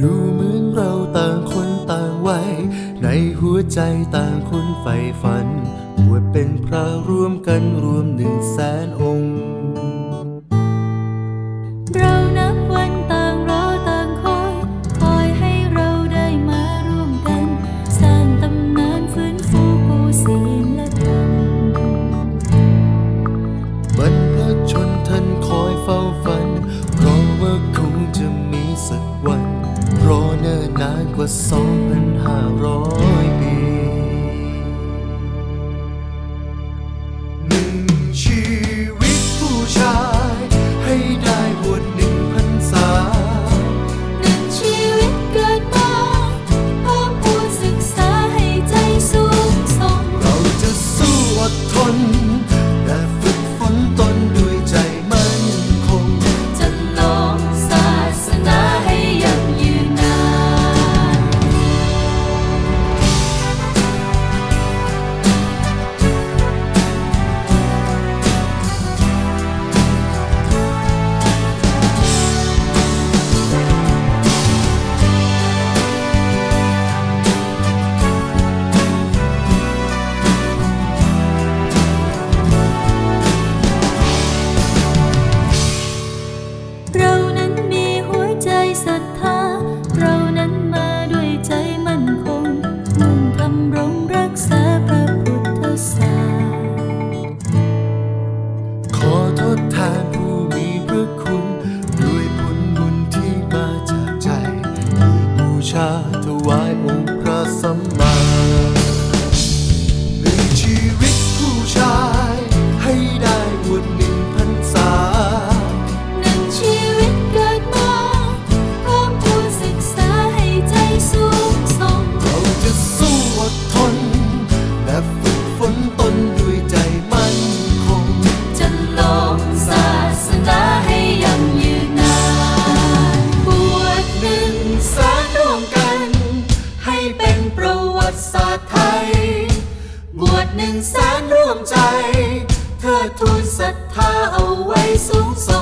ดูเหมือนเราต่างคนต่างไว้ ในหัวใจต่างคนใฝ่ฝันบวชเป็นพระร่วมกันรวมหนึ่งแสนองค์ เรานับวันต่างรอต่างคอย คอยให้เราได้มาร่วมกัน สร้างตำนานฟื้นฟูกูศีและธรรมบรรพชนท่านคอยเฝ้าฝันเพราะว่าคงจะ สักวันรอเนิ่นนานกว่า 2,500 ปีหนึ่งชีวิตผู้ชาย ให้ได้บวชหนึ่งพรรษาหนึ่งชีวิตเกิดมาเพิ่มพูนศึกษาให้ใจสูงส่งเราจะสู้อดทน บวชหนึ่งแสนร่วมใจ เธอทูลศรัทธาเอาไว้สูงส่ง